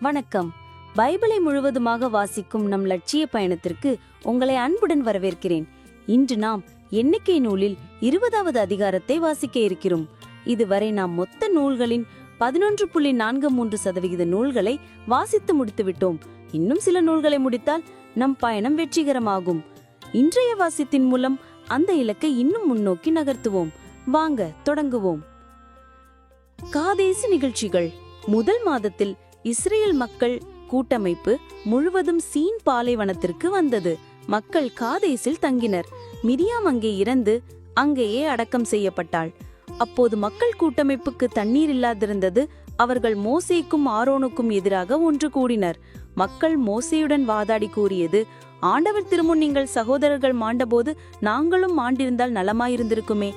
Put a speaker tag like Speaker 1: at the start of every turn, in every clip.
Speaker 1: வணக்கம். பைபிளை முழுவதுமாக வாசிக்கும் நம் லட்சிய பயணத்திற்கு உங்களை அன்புடன் வரவேற்கிறேன். இன்று நாம் எண்ணிக்கை நூலில் இருபதாவது அதிகாரத்தை வாசிக்க இருக்கிறோம். இதுவரை நாம் மொத்த நூல்களின் பதினொன்று புள்ளி நான்கு மூன்று சதவிகித நூல்களை வாசித்து முடித்து விட்டோம். இன்னும் சில நூல்களை முடித்தால் நம் பயணம் வெற்றிகரமாகும். இன்றைய வாசித்தின் மூலம் அந்த இலக்கை இன்னும் முன்னோக்கி நகர்த்துவோம். வாங்க தொடங்குவோம். காதேசு நிகழ்ச்சிகள். முதல் மாதத்தில் இஸ்ரேல் மக்கள் கூட்டமைப்பு முழுவதும் சீன் பாலைவனத்திற்கு வந்தது. மக்கள் காதேசில் தங்கினர். மிரியாம் அங்கே இறந்து அங்கேயே அடக்கம் செய்யப்பட்டாள். அப்போது மக்கள் கூட்டமைப்புக்கு தண்ணீர் இல்லாதிருந்தது அவர்கள் மோசேக்கும் ஆரோனுக்கும் எதிராக ஒன்று கூடினர். மக்கள் மோசேயுடன் வாதாடி கூறியது ஆண்டவர் திருமுன் நீங்கள் சகோதரர்கள் மாண்டபோது நாங்களும் மாண்டிருந்தால் நலமாயிருந்திருக்குமே.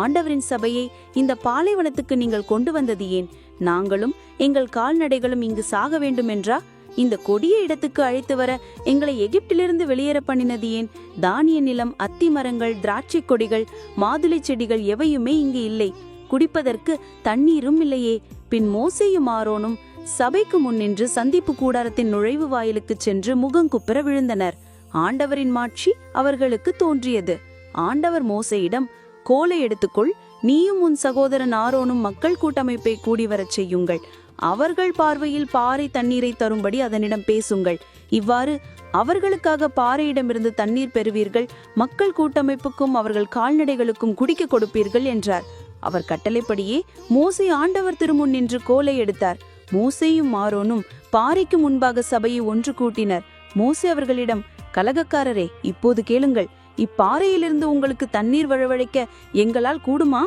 Speaker 1: ஆண்டவரின் சபையை இந்த பாலைவனத்துக்கு நீங்கள் கொண்டு வந்தது ஏன்? நாங்களும் எங்கள் கால்நடைகளும் இங்கு சாக வேண்டுமென்றா இந்த கொடிய இடத்துக்கு அழைத்து வர எங்களை எகிப்திலிருந்து வெளியேற பண்ணினது ஏன்? தானிய நிலம் அத்தி மரங்கள் திராட்சை கொடிகள் மாதுளை செடிகள் எவையுமே இங்கு இல்லை. குடிப்பதற்கு தண்ணீரும் இல்லையே. பின் மோசையும் ஆரோனும் சபைக்கு முன்னின்று சந்திப்பு கூடாரத்தின் நுழைவு வாயிலுக்கு சென்று முகங்குப்புற விழுந்தனர். ஆண்டவரின் மாட்சி அவர்களுக்கு தோன்றியது. ஆண்டவர் மோசையிடம் கோலை எடுத்துக்கொள் நீயும் உன் சகோதரன் ஆரோனும் மக்கள் கூட்டமைப்பை கூடி வரச் செய்யுங்கள். அவர்கள் பார்வையில் பாறை தண்ணீரை தரும்படி அதனிடம் பேசுங்கள். இவ்வாறு அவர்களுக்காக பாறையிடமிருந்து தண்ணீர் பெறுவீர்கள். மக்கள் கூட்டமைப்புக்கும் அவர்கள் கால்நடைகளுக்கும் குடிக்க கொடுப்பீர்கள் என்றார். அவர் கட்டளைப்படியே மோசை ஆண்டவர் திருமுன் நின்று கோலை எடுத்தார். மோசையும் ஆரோனும் பாறைக்கு முன்பாக சபையை ஒன்று கூட்டினர். மோசே அவர்களிடம் கலகக்காரரே இப்போது கேளுங்கள். இப்பாறையிலிருந்து உங்களுக்கு தண்ணீர் வழவழைக்க எங்களால் கூடுமா?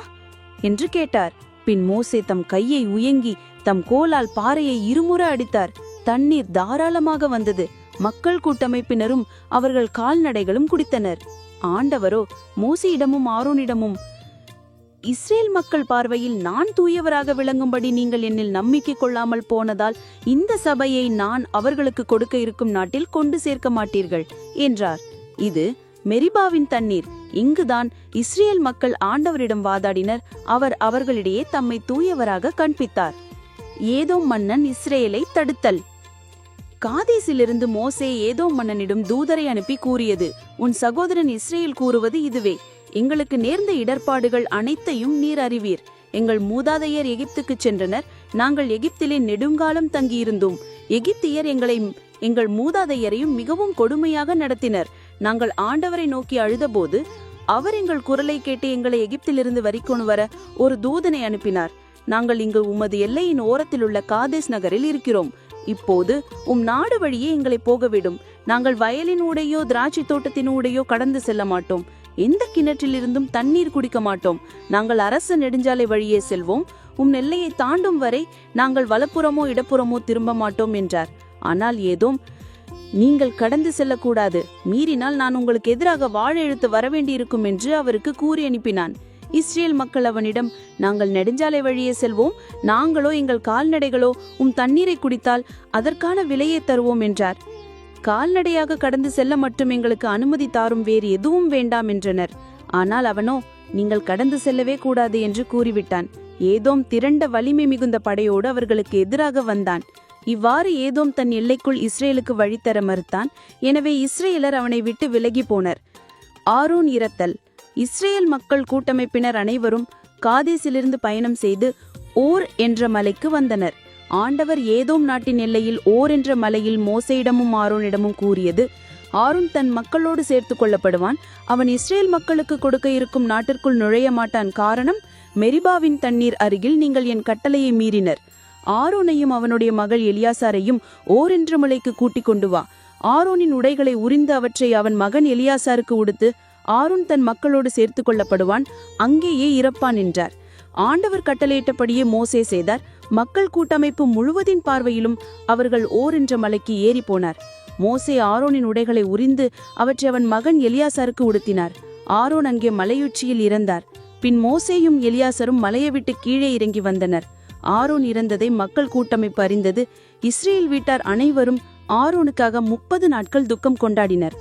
Speaker 1: என்று கேட்டார். பின் மோசே தம் கையை உயங்கி தம் கோலால் பாறையை இருமுறை அடித்தார். தண்ணீர் தாராளமாக வந்தது. மக்கள் கூட்டமைப்பினரும் அவர்கள் கால்நடைகளும் குடித்தனர். ஆண்டவரோ மோசையிடமும் ஆரோனிடமும் இஸ்ரேல் மக்கள் பார்வையில் நான் தூயவராக விளங்கும்படி நீங்கள் என்னில் நம்பிக்கை கொள்ளாமல் போனதால் இந்த சபையை நான் அவர்களுக்கு கொடுக்க இருக்கும் நாட்டில் கொண்டு சேர்க்க மாட்டீர்கள் என்றார். இது மெரிபாவின் தண்ணீர். இங்குதான் இஸ்ரேல் மக்கள் ஆண்டவரிடம் வாதாடினர். அவர் அவர்களிடையே தம்மை தூயவராக கண்பித்தார் ஏதோ மன்னன் இஸ்ரேலை தடுத்தல். காதேசிலிருந்து மோசே ஏதோ மன்னனிடம் தூதரை அனுப்பி கூறியது. உன் சகோதரன் இஸ்ரேல் கூறுவது இதுவே. எங்களுக்கு நேர்ந்த இடர்பாடுகள் அனைத்தையும் நீர் அறிவீர். எங்கள் மூதாதையர் எகிப்துக்கு சென்றனர். நாங்கள் எகிப்திலே நெடுங்காலம் தங்கியிருந்தோம். எகிப்தியர் எங்களை எங்கள் மூதாதையரையும் மிகவும் கொடுமையாக நடத்தினர். நாங்கள் ஆண்டவரை நோக்கி அழுதபோது அவர் எங்கள் குரலை கேட்டு எங்களை எகிப்திலிருந்து வரிக்கொண்டு வர ஒரு தூதனை அனுப்பினார். நாங்கள் இங்கு உமது எல்லையின் ஓரத்தில் உள்ள காதேஸ் நகரில் இருக்கிறோம். இப்போது உம் நாடு வழியே எங்களை போகவிடும். நாங்கள் வயலின் ஊடையோ திராட்சை தோட்டத்தினூடையோ கடந்து செல்ல மாட்டோம். எந்த கிணற்றிலிருந்தும் தண்ணீர் குடிக்க மாட்டோம். நாங்கள் அரச நெடுஞ்சாலை வழியே செல்வோம். உம் நெல்லையை தாண்டும் வரை நாங்கள் வலப்புறமோ இடப்புறமோ திரும்ப மாட்டோம் என்றார். ஆனால் ஏதோ நீங்கள் கடந்து செல்லக்கூடாது. மீறினால் நான் உங்களுக்கு எதிராக வாழெழுத்து வரவேண்டியிருக்கும் என்று அவருக்கு கூறி அனுப்பினான். இஸ்ரேல் மக்கள் அவனிடம் நாங்கள் நெடுஞ்சாலை வழியே செல்வோம். நாங்களோ எங்கள் கால்நடைகளோ உம் தண்ணீரை குடித்தால் அதற்கான விலையை தருவோம் என்றார். கால்நடையாக கடந்து செல்ல மட்டும் எங்களுக்கு அனுமதி தாரும் வேறு எதுவும் வேண்டாம் என்றனர். ஆனால் அவனோ நீங்கள் கடந்து செல்லவே கூடாது என்று கூறிவிட்டான். ஏதோம் திரண்ட வலிமை மிகுந்த படையோடு அவர்களுக்கு எதிராக வந்தான். இவ்வாறு ஏதோம் தன் எல்லைக்குள் இஸ்ரேலுக்கு வழித்தர மறுத்தான். எனவே இஸ்ரேலர் அவனை விட்டு விலகி போனர். ஆரோன் இரத்தல். இஸ்ரேல் மக்கள் கூட்டமைப்பினர் அனைவரும் காதேசிலிருந்து பயணம் செய்து ஓர் என்ற மலைக்கு வந்தனர். ஆண்டவர் ஏதோம் நாட்டின் எல்லையில் ஓர் என்ற மலையில் மோசையிடமும் ஆரோனிடமும் கூறியது ஆரோன் தன் மக்களோடு சேர்த்து கொள்ளப்படுவான். அவன் இஸ்ரேல் மக்களுக்கு கொடுக்க இருக்கும் நாட்டிற்குள் நுழைய மாட்டான். காரணம் மெரிபாவின் தண்ணீர் அருகில் நீங்கள் என் கட்டளையை மீறினர். ஆரோனையும் அவனுடைய மகள் எலியாசாரையும் ஓரென்ற மலைக்கு கூட்டிக் கொண்டு வா. ஆரோனின் உடைகளை உரிந்து அவற்றை அவன் மகன் எலியாசாருக்கு உடுத்து ஆரோன் தன் மக்களோடு சேர்த்து கொள்ளப்படுவான் அங்கேயே இறப்பான் என்றார். ஆண்டவர் கட்டளையிட்டபடியே மோசே செய்தார். மக்கள் கூட்டமைப்பு முழுவதின் பார்வையிலும் அவர்கள் ஓர் என்ற மலைக்கு ஏறி போனார். மோசே ஆரோனின் உடைகளை உரிந்து அவற்றை அவன் மகன் எலியாசாருக்கு உடுத்தினார். ஆரோன் அங்கே மலையுச்சியில் இறந்தார். பின் மோசேயும் எலியாசரும் மலையை விட்டு கீழே இறங்கி வந்தனர். ஆரோன் இறந்ததை மக்கள் கூட்டமைப்பு அறிந்தது. இஸ்ரேல் வீட்டார் அனைவரும் ஆரோனுக்காக முப்பது நாட்கள் துக்கம் கொண்டாடினர்.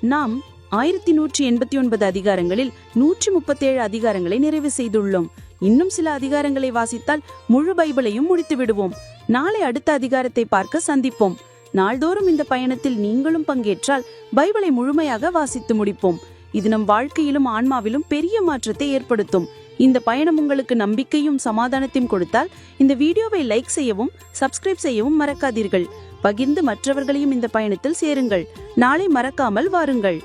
Speaker 1: நாம் ஆயிரத்தி நூற்றி எண்பத்தி ஒன்பது அதிகாரங்களில் நூற்றி முப்பத்தேழு அதிகாரங்களை நிறைவு செய்துள்ளோம்.
Speaker 2: இன்னும் சில அதிகாரங்களை வாசித்தால் முழு பைபிளையும் முடித்து விடுவோம். நாளை அடுத்த அதிகாரத்தை பார்க்க சந்திப்போம். நாள்தோறும் இந்த பயணத்தில் நீங்களும் பங்கேற்றால் பைபிளை முழுமையாக வாசித்து முடிப்போம். இது நம் வாழ்க்கையிலும் ஆன்மாவிலும் பெரிய மாற்றத்தை ஏற்படுத்தும். இந்த பயணம் உங்களுக்கு நம்பிக்கையும் சமாதானத்தையும் கொடுத்தால் இந்த வீடியோவை லைக் செய்யவும் சப்ஸ்கிரைப் செய்யவும் மறக்காதீர்கள். பகிர்ந்து மற்றவர்களையும் இந்த பயணத்தில் சேருங்கள். நாளை மறக்காமல் வாருங்கள்.